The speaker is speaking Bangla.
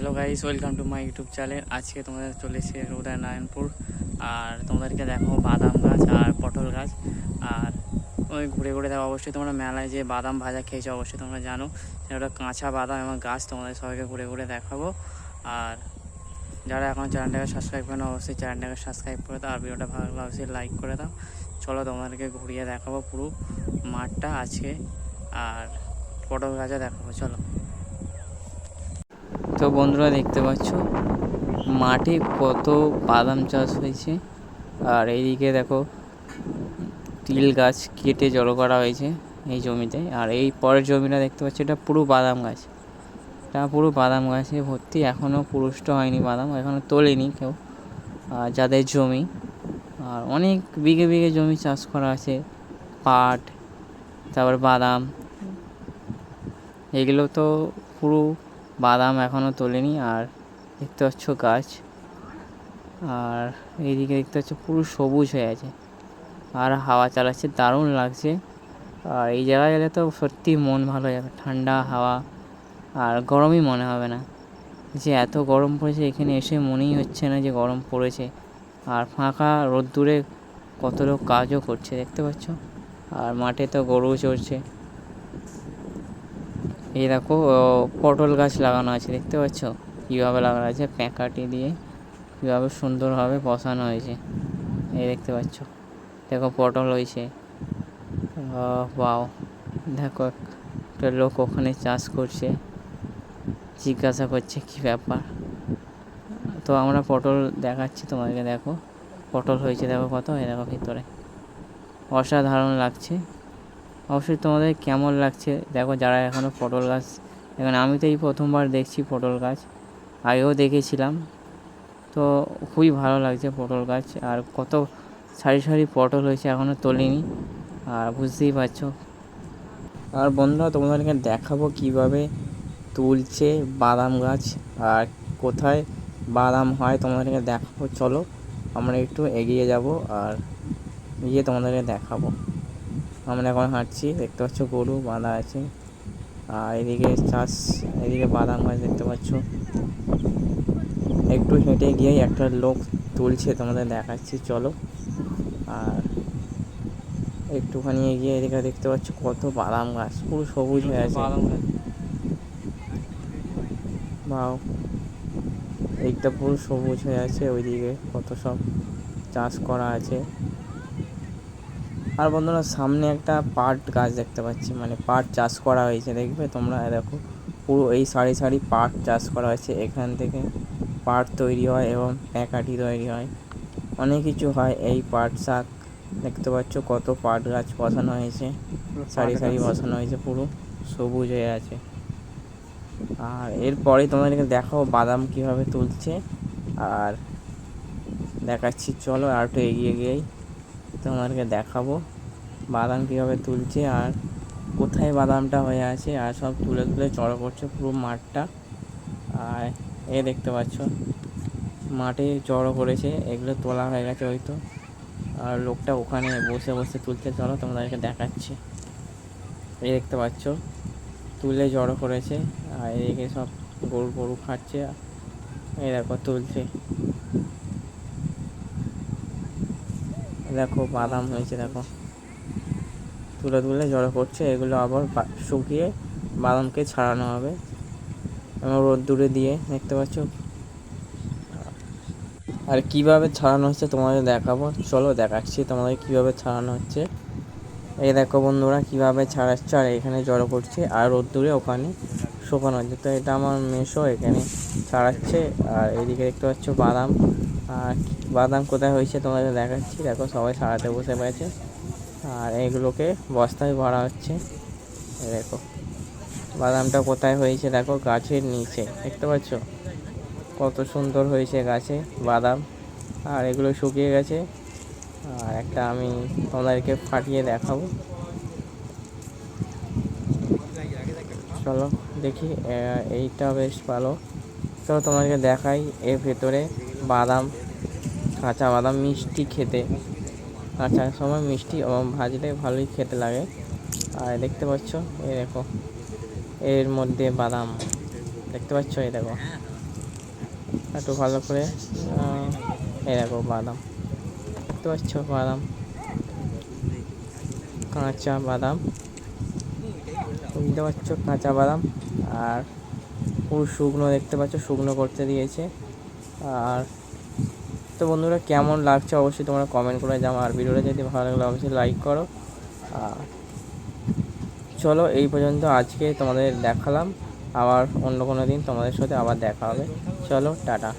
Hello guys welcome to my YouTube channel আজকে তোমাদের চলে এসেছি উদয় নারায়ণপুর আর তোমাদেরকে দেখো বাদাম গাছ আর পটল গাছ। আর ওই ঘুরে ঘুরে দেখো, অবশ্যই তোমরা মেলায় যে বাদাম ভাজা খেয়েছো, অবশ্যই তোমরা জানো। সেটা কাঁচা বাদাম এবং গাছ, তোমাদের সবাইকে ঘুরে ঘুরে দেখাবো। আর যারা এখন চ্যানেলটাকে সাবস্ক্রাইব করেন অবশ্যই চ্যানেলটাকে সাবস্ক্রাইব করে দাও, আর ভিডিওটা ভালো লাগলে অবশ্যই লাইক করে দাও। চলো তোমাদেরকে ঘুরিয়ে দেখাবো পুরো মাঠটা আজকে। আর পটল গাছে দেখাবো, চলো। তো বন্ধুরা দেখতে পাচ্ছ, মাঠে কত বাদাম চাষ হয়েছে। আর এইদিকে দেখো, তিল গাছ কেটে জড়ো করা হয়েছে এই জমিতে। আর এই পরের জমিটা দেখতে পাচ্ছি, এটা পুরো বাদাম গাছ। এটা পুরো বাদাম গাছে ভর্তি এখনও পুরুষ্ট হয়নি বাদাম এখনও তোলেনি কেউ আর যাদের জমি। আর অনেক বিঘে বিঘে জমি চাষ করা আছে, পাট, তারপর বাদাম। এগুলো তো পুরো বাদাম এখনও তোলেনি, আর দেখতে পাচ্ছ গাছ। আর এইদিকে দেখতে পাচ্ছ পুরো সবুজ হয়ে আছে। আর হাওয়া চালাচ্ছে, দারুণ লাগছে। আর এই জায়গায় গেলে তো সত্যি মন ভালো হয়ে যাবে, ঠান্ডা হাওয়া। আর গরমই মনে হবে না। যে এত গরম পড়েছে, এখানে এসে মনেই হচ্ছে না যে গরম পড়েছে। আর ফাঁকা রোদ্দুরে কত লোক কাজও করছে, দেখতে পাচ্ছ? আর মাঠে তো গরু চড়ছে। এই দেখো পটল গাছ লাগানো আছে, দেখতে পাচ্ছ? কীভাবে লাগানো আছে? প্যাঁকাটি দিয়ে কীভাবে সুন্দরভাবে বসানো হয়েছে। এই দেখতে পাচ্ছ? দেখো, পটল হয়েছে। বাও দেখো, একটা লোক ওখানে চাষ করছে। জিজ্ঞাসা করছে, কী ব্যাপার? তো আমরা পটল দেখাচ্ছি তোমাকে দেখো। পটল হয়েছে, দেখো কত? এই দেখো ভিতরে। অসাধারণ লাগছে। অবশ্যই তোমাদের কেমন লাগছে? দেখো যারা এখনও পটল গাছ এখানে আমি তো এই প্রথমবার দেখছি পটল গাছ, আগেও দেখেছিলাম। তো খুবই ভালো লাগছে পটল গাছ, আর কত সারি সারি পটল হয়েছে এখনও তোলেনি, আর বুঝতেই পারছ। আর বন্ধুরা, তোমাদেরকে দেখাবো কীভাবে তুলছে বাদাম গাছ, আর কোথায় বাদাম হয় তোমাদেরকে দেখাবো। চলো, আমরা একটু এগিয়ে যাব আর গিয়ে তোমাদেরকে দেখাবো। আমরা এখন হাঁটছি দেখতে পাচ্ছ গরু বাঁধা আছে। আর এদিকে চাষ এদিকে বাদাম গাছ দেখতে পাচ্ছ। একটু হেঁটে গিয়েই একটা লোক তুলছে তোমাদের দেখাচ্ছি চলো। আর একটুখানি এগিয়ে এদিকে দেখতে পাচ্ছ কত বাদাম গাছ পুরো সবুজ হয়ে আছে। বাও এইটা পুরো সবুজ হয়ে আছে ওইদিকে কত সব চাষ করা আছে। আর বন্ধুরা সামনে একটা পাট গাছ দেখতে পাচ্ছি মানে পাট চাষ করা হয়েছে দেখবে তোমরা? দেখো পুরো এই সারি সারি পাট চাষ করা হয়েছে এখান থেকে পাট তৈরি হয় এবং প্যাকাঠি তৈরি হয়। অনেক কিছু হয় এই পাট শাক দেখতে পাচ্ছ কত পাট গাছ বসানো হয়েছে সারি সারি বসানো হয়েছে পুরো সবুজ হয়ে আছে। আর এরপরে তোমাদেরকে দেখাও বাদাম কীভাবে তুলছে আর দেখাচ্ছি চলো আর একটু এগিয়ে গিয়েই। তোমাদেরকে দেখাবো বাদাম কীভাবে তুলছে আর কোথায় বাদামটা হয়ে আছে আর সব তুলে তুলে চড়ো করছে পুরো মাঠটা। আর এ দেখতে পাচ্ছ, মাঠে চড়ো করেছে, এগুলো তোলা হয়ে গেছে হয়তো আর লোকটা ওখানে বসে বসে তুলতে চলো তোমাদেরকে দেখাচ্ছি। এই দেখতে পাচ্ছ, তুলে জড়ো করেছে, আর এদিকে সব গরু গরু খাচ্ছে। এই দেখো, তুলছে। দেখো, বাদাম হয়েছে, দেখো। তুলে তুলে জড়ো করছে, এগুলো আবার শুকিয়ে বাদামকে ছাড়ানো হবে। এবং রোদ্দুরে দিয়ে, দেখতে পাচ্ছ? আর কীভাবে ছাড়ানো হচ্ছে তোমাদের দেখাবো? চলো দেখাচ্ছি তোমাদের কীভাবে ছাড়ানো হচ্ছে। এই দেখো বন্ধুরা, কীভাবে ছাড়াচ্ছে আর এখানে জড়ো করছে, আর রোদ্দুরে ওখানে শুকানো হচ্ছে। তো এটা আমার মেশো এখানে ছাড়াচ্ছে, আর এদিকে দেখতে পাচ্ছ বাদাম। আর বাদাম কোথায় হয়েছে তোমাদের দেখাচ্ছি। দেখো সবাই সারাতে বসে পেয়েছে আর এগুলোকে বস্তায় ভরা হচ্ছে। দেখো, বাদামটা কোথায় হয়েছে দেখো, গাছের নিচে। দেখতে পাচ্ছ? কত সুন্দর হয়েছে গাছে বাদাম। আর এগুলো শুকিয়ে গেছে। আর একটা আমি তোমাদেরকে ফাটিয়ে দেখাবো। চলো দেখি এইটা বেশ ভালো। চলো তোমাদেরকে দেখাই এর ভেতরে বাদাম, কাঁচা বাদাম, মিষ্টি খেতে। কাঁচা সময় মিষ্টি এবং ভাজলে ভালোই খেতে লাগে। আর দেখতে পাচ্ছ, এই দেখো, এর মধ্যে বাদাম। দেখতে পাচ্ছ, এই দেখো। একটু ভালো করে এই দেখো বাদাম। দেখতে পাচ্ছ, বাদাম। কাঁচা বাদাম। বুঝতে পারছ কাঁচা বাদাম। আর পুরো শুকনো দেখতে পাচ্ছ, শুকনো করতে দিয়েছে। আর তো বন্ধুরা, কেমন লাগছে অবশ্যই তোমরা কমেন্ট করে যাও আর ভিডিওটা যদি ভালো লাগলে, অবশ্যই লাইক করো। আর চলো, এই পর্যন্ত আজকে তোমাদের দেখালাম। আবার অন্য কোনো দিন তোমাদের সাথে আবার দেখা হবে। চলো, টাটা।